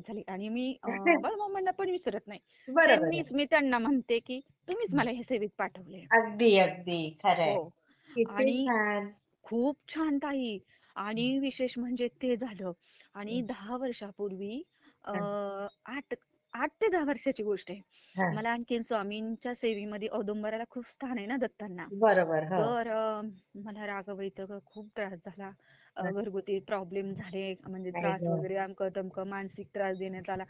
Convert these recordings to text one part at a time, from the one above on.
वाईट झाली. आणि मी बाळूमामांना पण विसरत नाही. त्यांनीच मी त्यांना म्हणते की तुम्हीच मला हे सेवेत पाठवले. अगदी अगदी. खरंय हो. आणि खूप छान ताई. आणि विशेष म्हणजे ते झालं. आणि दहा वर्षापूर्वी आठ आठ ते दहा वर्षाची गोष्ट आहे. मला आणखीन स्वामींच्या सेवेमध्ये औदुंबराला खूप स्थान आहे ना दत्तांना. बरोबर हो. तर मला रागवैतक खूप त्रास झाला. घरगुती प्रॉब्लेम झाले म्हणजे त्रास. वगैरे अमकं तमकं मानसिक त्रास देण्यात आला.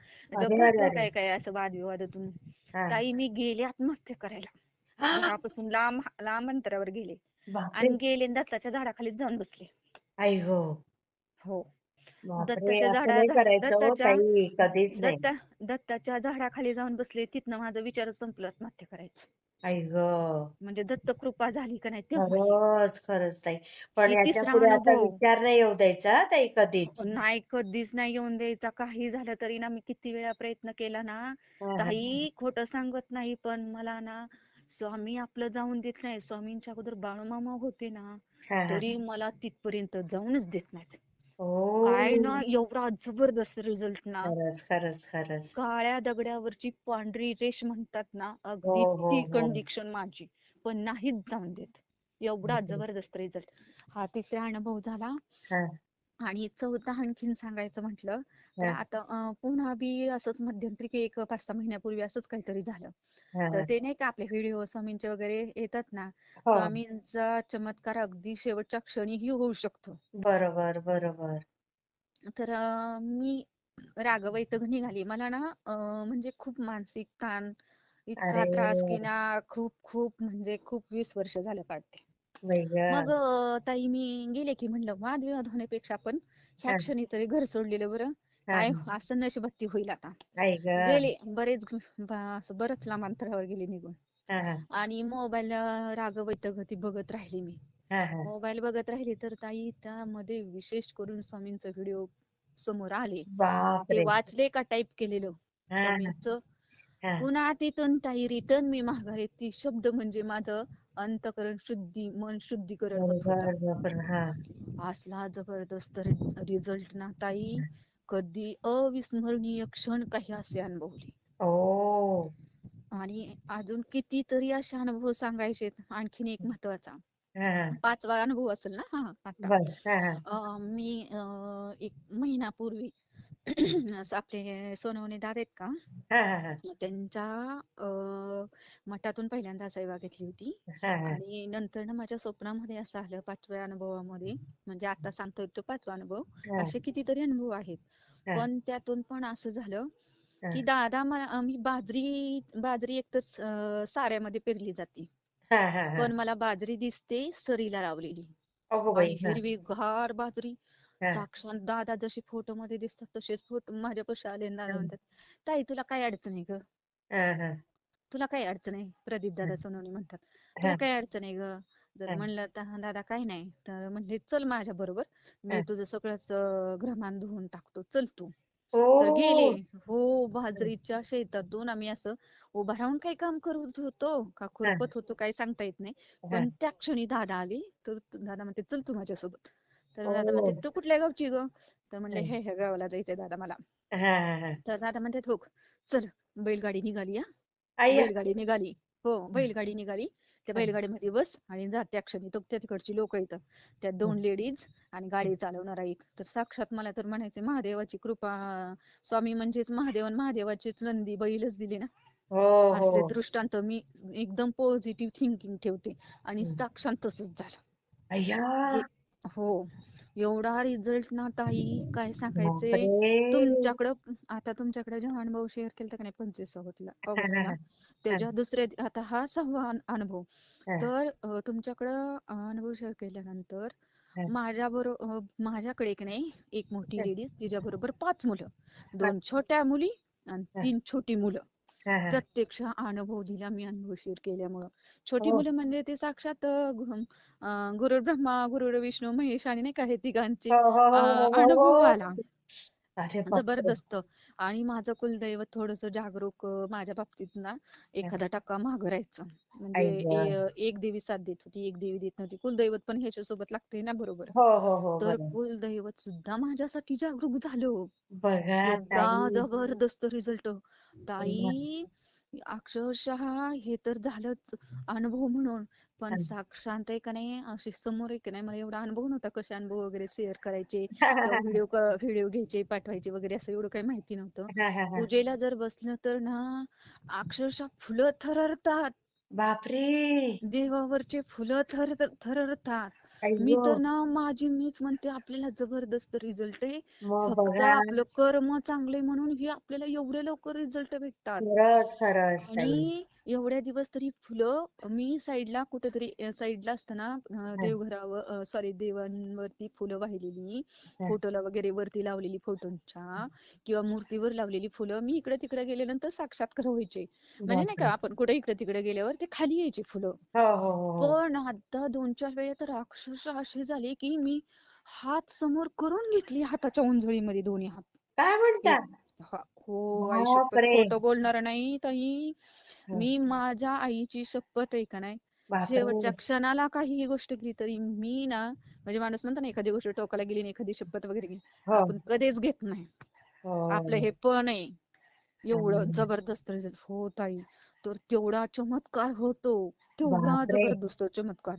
काय काय असं वादविवादातून. ताई मी गेले आत्महत्या करायला. घरापासून लांब लांब अंतरावर गेले. आणि गेले आणि दत्ताच्या झाडाखाली जाऊन बसले. आई हो. हो. बापरे दत्ताच्या असं झाडा नाही करायचं हो दत्ताच्या ताई कधीच नाही. दत्ता दत्ताच्या झाडाखाली जाऊन बसले तिथनं माझं विचारच संपलं आत्महत्या करायचं. आई ग. म्हणजे दत्त कृपा झाली का नाही तेव्हा खरंच खरंच ताई. पण ही याच्या तिसरा पुढे असा अनुभव. विचार नाही येऊ द्यायचा हा ताई कधीच. नाही कधीच नाही येऊन द्यायचा. काही झालं तरी ना मी किती वेळा प्रयत्न केला ना हा, हा. काही खोटं सांगत नाही पण मला ना स्वामी आपलं जाऊन देत नाही. स्वामींच्या अगोदर बाळूमामा होते ना हा, हा. तरी मला तिथपर्यंत जाऊनच देत नाहीत. हो काय ना एवढा जबरदस्त रिझल्ट ना. खरंच खरंच खरंच. काळ्या दगडावरची पांढरी रेष म्हणतात ना अगदी हो, हो, ती हो. कंडिक्शन माझी. पण नाहीच जाऊन देत. एवढा जबरदस्त रिझल्ट हा तिसरा अनुभव झाला. हा, आणि चौथा आणखीन सांगायचं म्हटलं तर आता पुन्हा बी असंच मध्यंतरी की एक पाच सहा महिन्यापूर्वी असंच काहीतरी झालं. तर ते नाही का आपले व्हिडिओ स्वामींचे वगैरे येतात ना हो. स्वामींचा चमत्कार अगदी शेवटच्या क्षणीही होऊ शकतो. बरोबर बरोबर. तर मी रागवैतग निघाली. मला ना म्हणजे खूप मानसिक ताण इतका. त्रास की ना खूप खूप म्हणजे खूप वीस वर्ष झालं काढते. ग. मग अं, ताई मी गेले की म्हणलं वादविवाद होण्यापेक्षा आपण ह्या हा. क्षणी तरी घर सोडलेलं बरं हा, काय असं नशिबात होईल आता आई ग. गेले बरेच ब- असं बरंच लांब अंतरावर गेले निघून हा, हा, आणि मोबाईल रागवैतग ती बघत राहिली मी हा, हा. मोबाईल बघत राहिली तर ताई त्यामध्ये विशेष करून स्वामींचा व्हिडिओ समोर आले ते बापरे वाचले का टाईप केलेलं हा, हा, स्वामींचं हा. पुन्हा तिथून ताई रिटर्न मी माघारी ती शब्द म्हणजे माझं अंतकरण शुद्धी मन शुद्धीकरण असला जबरदस्त रिझल्ट ना ताई कधी अविस्मरणीय क्षण काही असे अनुभवले. ओ. आणि अजून कितीतरी असे अनुभव सांगायचे आणखीन एक महत्त्वाचा. पाचवा अनुभव असेल ना? हा आता. मी एक महिनापूर्वी आपले सोनवणे दादा आहेत का हा, हा, हा. त्यांच्या अं, मठातून पहिल्यांदा सेवा घेतली होती. आणि नंतर ना माझ्या स्वप्नामध्ये असं आलं पाचव्या अनुभवामध्ये म्हणजे आता सांगतोय तो पाचवा अनुभव असे कितीतरी अनुभव आहेत हा. पण त्यातून पण असं झालं. की दादा मला मी बाजरी बाजरी एक तर साऱ्यामध्ये पेरली जाते. पण मला बाजरी दिसते सरीला लावलेली अगो बाई आणि हा, हिरवी गार बाजरी. साक्षात दादा जसे फोटो मध्ये दिसतात तसेच फोटो माझ्यापाशी आले आणि दादा. म्हणतात ताई तुला काय अडचण आहे ग. तुला काय अडचण आहे? प्रदीप दादा सोनवणे म्हणतात. तुला काय अडचण आहे ग? जर. म्हणलं तर दादा काय नाही. तर म्हणले चल माझ्या बरोबर मी. तुझं सगळंच घरमान धुवून टाकतो चल तू. तर गेले. हो बाजरीच्या शेतातून आम्ही असं उभा राहून काही काम करत होतो का खुरपत होतो काही सांगता येत नाही. पण त्या क्षणी दादा आले तर दादा म्हणते चल तू माझ्यासोबत. तर दादा ओ. म्हणते तू कुठल्या गावची ग? तर म्हणले हा. हे ह्या गावाला जायचंय दादा मला. हा, हा, हा. तर दादा म्हणते हो चल बैलगाडी निघाली हा. बैलगाडी निघाली. हो बैलगाडी निघाली. त्या हा. बैलगाडीमध्ये बस आणि जा त्या क्षणी तो त्या तिकडची लोक येतात. त्या दोन लेडीज आणि गाडी चालवणारा एक. तर साक्षात मला तर म्हणायचे महादेवाची कृपा स्वामी म्हणजेच महादेव आणि महादेवाचीच नंदी बैलच दिली ना. हो असले हो. दृष्टांत मी एकदम पॉझिटिव्ह थिंकिंग ठेवते. आणि. साक्षात तसंच झालं. हे- एवढा रिझल्ट ना ताई काय सांगायचे बापरे तुमच्याकडं आता तुमच्याकडे जेव्हा अनुभव शेअर केला का नाही पंचवीस ऑगस्टला ऑगस्टला त्याच्या दुसऱ्या आता हा सहावा अन- अनुभव हा. तर अं, तुमच्याकडं अं, अनुभव शेअर केल्यानंतर हा. माझ्या बरोबर माझ्याकडे की नाही एक मोठी हा. लेडीज तिच्या बरोबर पाच मुलं दोन छोट्या मुली आणि हा. तीन छोटी मुलं. प्रत्यक्ष अनुभव दिला मी अनुभव शेअर केल्यामुळं छोटी हो. मुलं म्हणजे ते साक्षात गुरु ब्रह्मा गुरु विष्णू महेश आणि नाही का हे तिघांचे हो, हो, अनुभव. आला जबरदस्त. आणि माझं कुलदैवत थोडस जागरूक माझ्या बाबतीत ना एखादा टक्का मागं राहायचं. म्हणजे एक देवी साथ देत होती एक देवी देत नव्हती. कुलदैवत पण ह्याच्यासोबत लागते ना बरोबर? हो हो हो तर कुलदैवत सुद्धा माझ्यासाठी जागरूक झालं. जबरदस्त रिझल्ट. ताई अक्षरशः हे तर झालंच अनुभव म्हणून. पण. साक्षात आहे का नाही? अशी समोर आहे का नाही? मला एवढा अनुभव नव्हता कसे अनुभव वगैरे शेअर करायचे व्हिडिओ व्हिडिओ घ्यायचे पाठवायचे वगैरे असं एवढं काही माहिती नव्हतं. पूजेला जर बसलं तर ना अक्षरशः फुलं थररतात. बापरे! देवावरचे फुलं थर थररतात. मी तर ना माझी मीच म्हणते आपल्याला जबरदस्त रिझल्ट आहे. फक्त आपलं कर्म चांगले म्हणून हे आपल्याला एवढे लवकर रिझल्ट भेटतात. आणि एवढ्या दिवस तरी फुलं मी साईडला कुठेतरी साईडला असताना देवघरावर सॉरी देवांवरती फुलं वाहिलेली. फोटोला वगैरे वरती लावलेली फोटोंच्या किंवा मूर्तीवर लावलेली फुलं मी इकडे तिकडे गेल्यानंतर साक्षात्कार व्हायचे म्हणजे नाही का आपण कुठे इकडे तिकडे गेल्यावर ते खाली यायचे फुलं. हो हो हो पण आता दोन चार वेळा तर अक्षरशः असे झाले की मी हात समोर करून घेतली हाताच्या उंजळीमध्ये दोन्ही हात. काय म्हणता? हा- हो आई शपथ बापरे खोटं बोलणार नाही ताई. हं. मी माझ्या आईची शपथ आहे का नाही? बापरे! शेवटच्या क्षणाला काहीही गोष्ट केली तरी मी ना म्हणजे माणूस म्हणतो ना एखादी गोष्ट टोकाला गेली आणि एखादी शपथ वगैरे गेली हो. आपण कधीच घेत नाही. हो. आपलं हे पण आहे. एवढं हं. जबरदस्त रिझल्ट हो ताई तर तेवढा चमत्कार होतो. तेवढा बापरे! जबरदस्त चमत्कार.